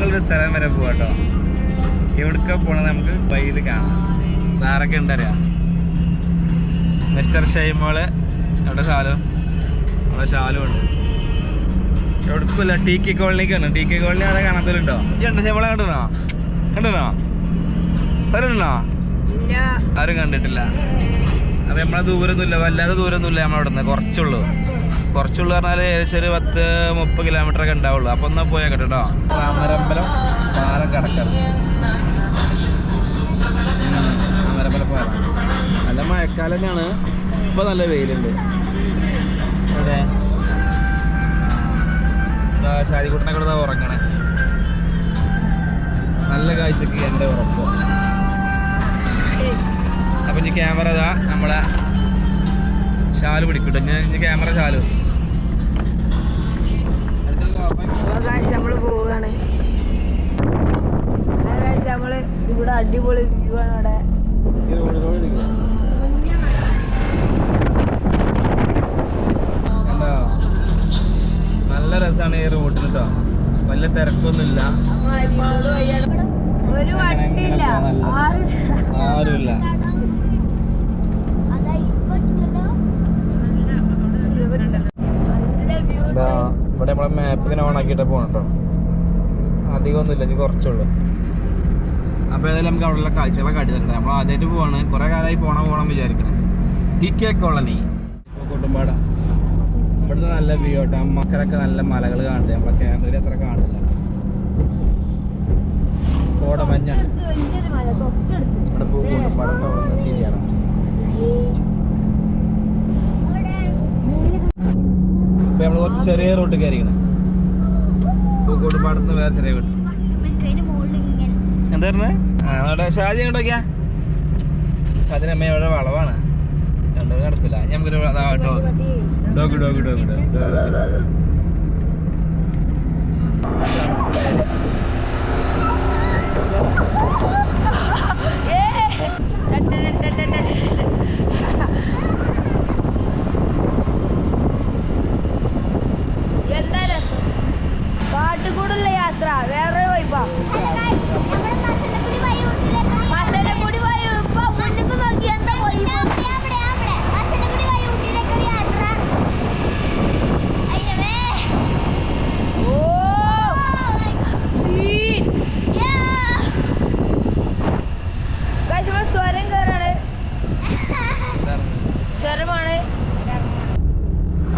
ഞങ്ങളൊരു സ്ഥലം വരെ പോകട്ടോ എവിടക്ക പോണത് നമുക്ക് വഴിയിൽ കാണാം. ആരൊക്കെ ഉണ്ടറിയാം? മിസ്റ്റർ ഷൈമോൾ അവിടെ ശാലു അവിടെ ശാലും ഉണ്ട്. എവിടക്കില്ല? ടി കെ കോളനിക്ക് വന്നു ടി കെ കോളനി ആരെ കാണാത്തല്ലോ ഇണ്ട് ഷൈമോളെ കണ്ടോ കണ്ടോ സ്ഥലമുണ്ടോ? ആരും കണ്ടിട്ടില്ല. അപ്പൊ നമ്മളെ ദൂരമൊന്നുമില്ല വല്ലാതെ ദൂരമൊന്നുമില്ല നമ്മളവിടെ നിന്ന് കുറച്ചുള്ളൂ. കുറച്ചുള്ളൂ പറഞ്ഞാൽ ഏകദേശം ഒരു പത്ത് മുപ്പത് കിലോമീറ്റർ ഒക്കെ ഉണ്ടാവുള്ളൂ. അപ്പൊ ഒന്ന് പോയാൽ കേട്ടോ താമരമ്പലം പാലം കടക്കണം താമരമ്പലം പാലം. നല്ല മഴക്കാലം തന്നെയാണ്. ഇപ്പൊ നല്ല വെയിലുണ്ട്. അതെ ശാരിക്കുട്ടനെ കൂടെ ഉറങ്ങണേ. നല്ല കാഴ്ചക്ക് എന്റെ ഉറപ്പ്. അപ്പൊ ഇനി ക്യാമറ ഇതാ നമ്മളെ ഷാൽ പിടിക്കട്ടെ. ഞാൻ ഇനി ക്യാമറ ഷാൽ നമ്മൾ പോവുകയാണ്. ആകാശ് നമ്മൾ ഇവിടെ അടിപൊളി വ്യൂ ആണ് അവിടെ. നല്ല രസമാണ് ഈ റോഡിന് കേട്ടോ വല്ല തിരക്കൊന്നുമില്ല. ഒരു വണ്ടിയില്ല. ആരുമില്ല. ഇതാ ഇവിടെ നമ്മളെ മാപ്പ് ഇങ്ങനെ ഓൺ ആക്കിയിട്ട് പോകണം കേട്ടോ അധികമൊന്നുമില്ല ഇനി കുറച്ചുള്ളൂ. അപ്പോൾ ഏതായാലും നമുക്ക് അവിടെയുള്ള കാഴ്ചകളൊക്കെ കാട്ടി നമ്മൾ ആദ്യമായിട്ട് പോവാണ്. കുറേ കാലമായി പോണം പോകണം വിചാരിക്കണം. ടി കെ കോളനി ഇവിടുന്ന് ഇവിടുത്തെ നല്ല വ്യൂ കേട്ടോ മക്കളൊക്കെ നല്ല മലകൾ കാണുന്നത് നമ്മളെ ക്യാമറയിൽ അത്ര കാണില്ല കോടമഞ്ഞാണ്. ഇവിടെ പൂക്കൂട്ടുംപാടം അവിടെ തിരിയാണ്. ഇപ്പൊ നമ്മൾ കുറച്ച് ചെറിയ റൂട്ട് കയറിക്കണം. പൂക്കോട്ടുപാടത്ത് വേറെ ചെറിയ വീട് എന്തായിരുന്നു അവിടെ ഷാജി എങ്ങോട്ടൊക്കെയാ? ഷാജിന് അമ്മ ഇവിടെ വളവാണ്. രണ്ടുപേരും നടക്കില്ല ഞമ്മക്കൊരു ഡോഗ് ഡോഗ് ഡോഗ് ഡോഗ്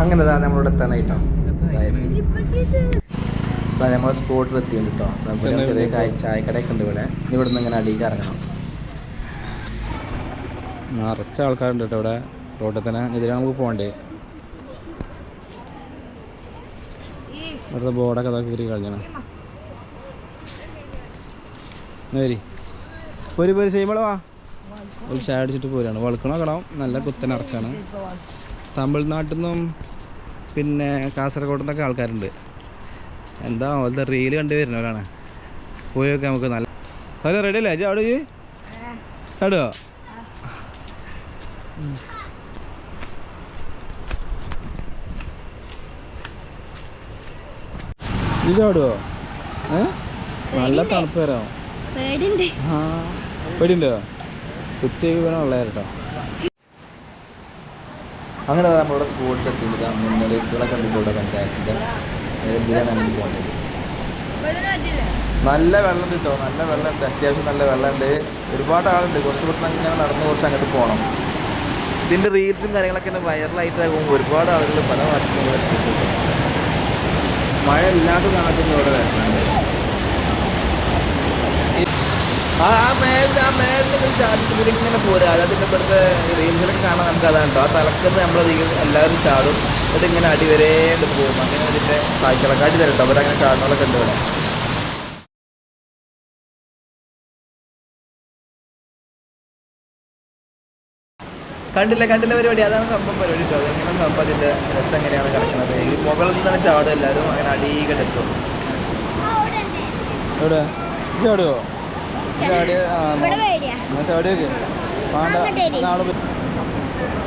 അങ്ങനെ നമ്മളിവിടെ എത്താനായിട്ടോ? നമ്മളെ സ്പോട്ടിൽ എത്തിയിട്ടുണ്ട് കേട്ടോ ചെറിയ കാഴ്ച ചായക്കടയൊക്കെ ഉണ്ട് ഇവിടെ. ഇനി ഇവിടെ നിന്ന് ഇങ്ങനെ അടിയിൽ ഇറങ്ങണം. നിറച്ച ആൾക്കാരുണ്ട് കേട്ടോ ഇവിടെ. റോഡിൽ തന്നെ ഇതിലാണ് നമുക്ക് പോകണ്ടേ? ഇവിടുത്തെ ബോർഡൊക്കെ അതൊക്കെ കയറി കളഞ്ഞണം വരി? ഒരു പേര് ചെയ്യുമ്പോൾ വാ. ഒരു ചായ അടിച്ചിട്ട് പോരാണ്. വളക്കണോ കടാവും നല്ല കുത്തനെ ഇറക്കാണ്. തമിഴ്നാട്ടിൽ നിന്നും പിന്നെ കാസർഗോഡ് നിന്നൊക്കെ ആൾക്കാരുണ്ട്. എന്താ അവരുടെ റീൽ കണ്ടു വരുന്നവരാണ്. പോയി നോക്കാം നമുക്ക് നല്ല അതെ റെഡി അല്ലേ? അവിടെ ചാടുവോ? ഇത് ചാടുവോ? നല്ല തണുപ്പ് വരാം. പേടിണ്ടോ പേടിയുണ്ടോ? കുത്തിയൊക്കെ വീണ വെള്ളമാണ് കേട്ടോ. അങ്ങനെ നമ്മളിവിടെ സ്പോട്ടിൽ എത്തിയിട്ട് മുന്നറിയിപ്പുകളൊക്കെ ഉണ്ട് ഇവിടെ പഞ്ചായത്തിന്റെ എന്തിനാണ് പോകേണ്ടത്? നല്ല വെള്ളം കിട്ടോ നല്ല വെള്ളമുണ്ട് അത്യാവശ്യം നല്ല വെള്ളമുണ്ട് ഒരുപാട് ആളുണ്ട്. കുറച്ച് കുറച്ച് അങ്ങനെ നടന്ന് കുറച്ച് അങ്ങോട്ട് പോകണം ഇതിന്റെ റീൽസും കാര്യങ്ങളൊക്കെ തന്നെ ആകും ഒരുപാട് ആളുകൾ പല വാർത്തകളും മഴ ഇല്ലാത്ത കാലത്തൊന്നും ഇവിടെ വരുന്നുണ്ട് ആ ആ മേലിൽ ആ മേലിൽ ചാടിയിട്ട് ഇങ്ങനെ പോരുക അതായത് ഇവിടുത്തെ റീൽസിലൊക്കെ കാണാൻ നമുക്ക് അതാണ് കേട്ടോ ആ തലക്കെന്ന് നമ്മളധികം എല്ലാവരും ചാടും. എന്നിട്ട് ഇങ്ങനെ അടിവരേണ്ട് പോകും. അങ്ങനെ അതിന്റെ കാഴ്ചകളൊക്കെ അടി തരട്ടോ അവരങ്ങനെ ചാടുന്നതൊക്കെ ഉണ്ട് ഇവിടെ. കണ്ടില്ല കണ്ടില്ല പരിപാടി? അതാണ് സംഭവം പരിപാടി കേട്ടോ അതെങ്ങനെ സംഭവം? അതിന്റെ രസം എങ്ങനെയാണ് കിടക്കുന്നത്? ഈ മുകളിൽ നിന്ന് തന്നെ ചാടും എല്ലാവരും. അങ്ങനെ അടിയിക്കെട്ടും എവിടെ? ചാടുവോ? ചാടിയ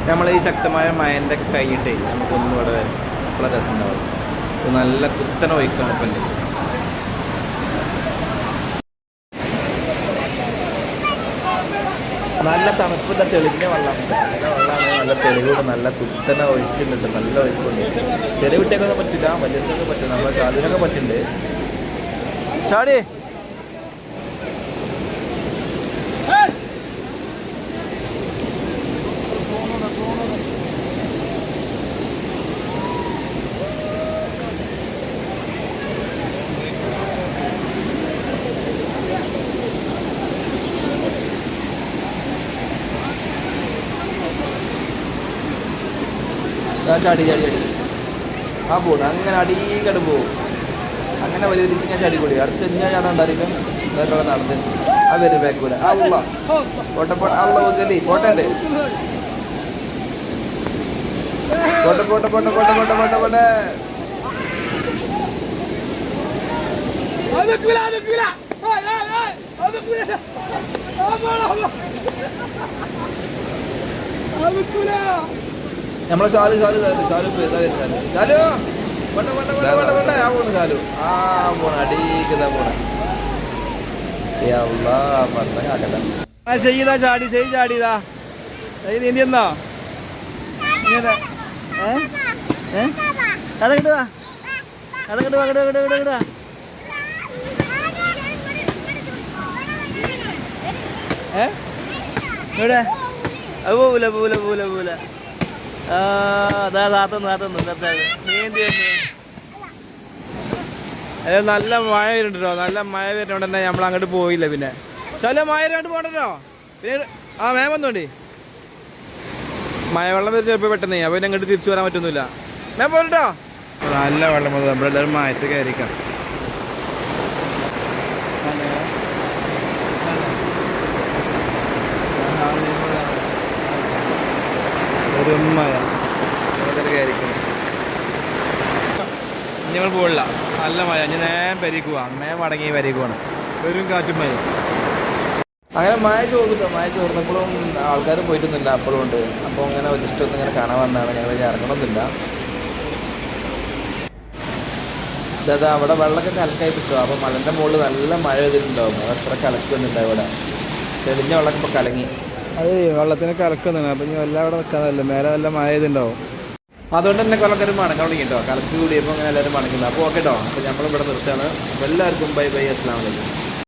നമ്മൾ ഈ ശക്തമായ മയന്റെ കഴിഞ്ഞിട്ട് നമുക്കൊന്നും ഇവിടെ നമ്മളെ രസം ഉണ്ടാവും നല്ല കുത്തന ഒഴിക്കാണ് ഇപ്പം നല്ല തണുപ്പില്ല തെളിഞ്ഞ വെള്ളം. നല്ല വെള്ളമാണ് നല്ല തെളിവുണ്ട് നല്ല കുത്തന ഒഴിക്കുന്നുണ്ട് നല്ല ഒഴിക്കുന്നുണ്ട് ചെറിയ കുട്ടിയൊക്കെ പറ്റില്ല വലിയ പറ്റും നമ്മളെ ചാടിനൊക്കെ പറ്റുന്നുണ്ട് ചാടിയേ ചാടി ചാടി ചാടി. ആ പോ അങ്ങനെ അടീകട് പോകും. അങ്ങനെ വലിയ വലിയ ഞാൻ ചാടി കൂടി. അടുത്ത് ഞാൻ ചാടാണ്ടായിരിക്കും വേറെ നടന്ന് ആ വരും പേര് ബാക്കൂല അല്ല കോട്ടപ്പോ അല്ല ഒക്കലി കോട്ടണ്ടേ പോട്ടെ പോട്ടെ പോട്ടെ പോട്ടെ പോട്ടെ പോട്ടെ പോട്ടെ. അതുക്കൂല നമ്മളെ സാലു സാലു സാലു സാലു സാലു വേണ്ട വേണ്ട വേണ്ട വേണ്ട വേണ്ട ആ പോണു സാലു ആ പോണ അടീക്കതാ പോണ. ചെയ്താ ചാടി ചെയ് ചാടിയതാ അത് പോവില്ല പോവില്ല പോവില്ല പോവില്ല അതാ നല്ല മഴ വരുന്നുണ്ടോ നല്ല മഴ വരുന്നോണ്ട് തന്നെ നമ്മൾ അങ്ങോട്ട് പോയില്ല പിന്നെ. ചില മഴ വരാണ്ട് പോകണ്ടോ പിന്നെ ആ വേഗം വന്നോണ്ടി. മഴവെള്ളം വരുന്ന ചിലപ്പോൾ പെട്ടെന്ന്. അപ്പോൾ പിന്നെ അങ്ങോട്ട് തിരിച്ചു വരാൻ പറ്റുന്നില്ല ഞാൻ പോരട്ടോ. നല്ല വെള്ളം വന്നത്. നമ്മളെല്ലാവരും മായത്ത് കയറിക്കാം ഒരു ഞങ്ങൾ പോകില്ല നല്ല മഴ ഞാൻ നേരം പരിക്കുക അങ്ങനെ മടങ്ങി പരിക്കുവാണ് വെറും കാറ്റും മഴ അങ്ങനെ മഴ ചോർന്നു മഴ ചോർന്നപ്പോഴും ആൾക്കാർ പോയിട്ടൊന്നുമില്ല അപ്പോഴും ഉണ്ട് അപ്പോൾ അങ്ങനെ ജസ്റ്റ് ഒന്ന് ഇങ്ങനെ കാണാൻ വന്നതാണ്. ഞങ്ങൾ ഇറങ്ങണമെന്നില്ല ഇതാ അവിടെ വെള്ളമൊക്കെ കലക്കായി കിട്ടും. അപ്പോൾ മലന്റെ മുകളിൽ നല്ല മഴ ചെയ്തിട്ടുണ്ടാവും അത് അത്ര കലക്കുന്നുണ്ട് ഇവിടെ. തെളിഞ്ഞ വെള്ളമൊക്കെ ഇപ്പോൾ കലങ്ങി. അത് വെള്ളത്തിന് കലക്കുന്നതാണ്. അപ്പം ഇനി എല്ലാം അവിടെ നിൽക്കാതല്ല മേലെ വല്ല മഴ അതുകൊണ്ട് തന്നെ കൊല്ലക്കാർ മടങ്ങാൻ തുടങ്ങി കേട്ടോ കലക്ക് കൂടിയപ്പോൾ അങ്ങനെ എല്ലാവരും മടങ്ങുന്നത് അപ്പോൾ ഓക്കെ കേട്ടോ അപ്പോൾ നമ്മളിവിടെ നിർത്തുകയാണ് എല്ലാവർക്കും ബൈ ബൈ. അസ്സാം വലൈക്കും